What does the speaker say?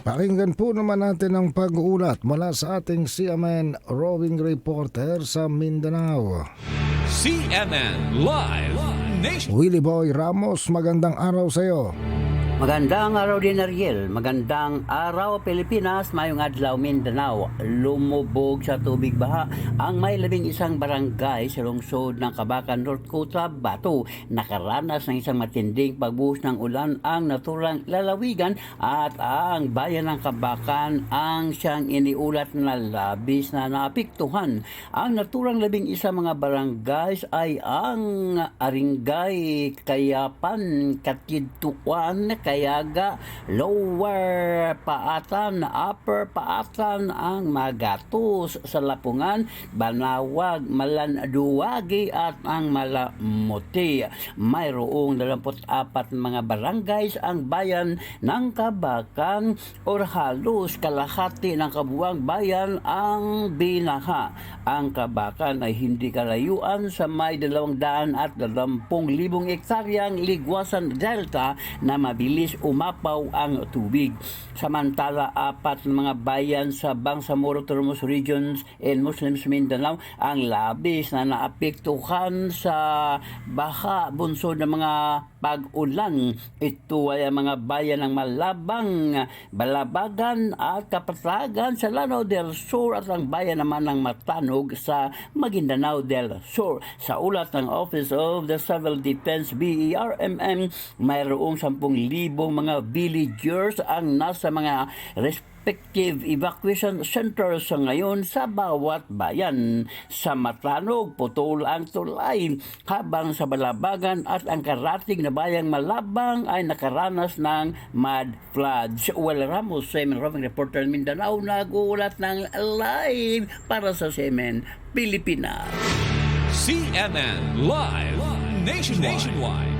Pakinggan po naman natin ang pag-uulat mula sa ating CMN roving reporter sa Mindanao. CNN Live Nation. Willie Boy Ramos, magandang araw sa iyo. Magandang araw din Ariel, magandang araw Pilipinas, mayong adlaw Mindanao. Lumubog sa tubig baha ang may labing isang barangay sa lungsod ng Kabakan, North Cotabato. Nakaranas ng isang matinding pagbuhos ng ulan ang naturang lalawigan at ang bayan ng Kabakan ang siyang iniulat na labis na naapiktuhan. Ang naturang labing isa mga barangays ay ang Aringay, Kayapan, Katidtuan, Kayaga, Lower Paatan, Upper Paatan, ang Magatus sa Lapungan, Banawag, Malanduwagi at ang Malamuti. Mayroong 24 mga barangays ang bayan ng Kabakan or halos kalahati ng kabuwang bayan ang binaha. Ang Kabakan ay hindi kalayuan sa may 200 at 20,000 ektaryang ligwasan delta na mabilis umapaw ang tubig. Samantala, apat mga bayan sa Bangsamoro, Tormos Regions and Muslims Mindanao ang labis na naapektuhan sa baha bunso ng mga pag-ulan. Ito ay ang mga bayan ng Malabang, Balabagan at Kapatagan sa Lanao del Sur at ang bayan naman ng Matanog sa Maguindanao del Sur. Sa ulat ng Office of the Civil Defense BERMM, mayroong 10,000 mga villagers ang nasa mga respective evacuation centers sa ngayon sa bawat bayan. Sa Matanog, putol ang tulay, habang sa Balabagan at ang karating na bayang Malabang ay nakaranas ng mud floods. Well, Ramos, Semen Roving Reporter Mindanao, nag-uulat ng live para sa Semen, Pilipinas. CNN Live Nationwide. Nationwide.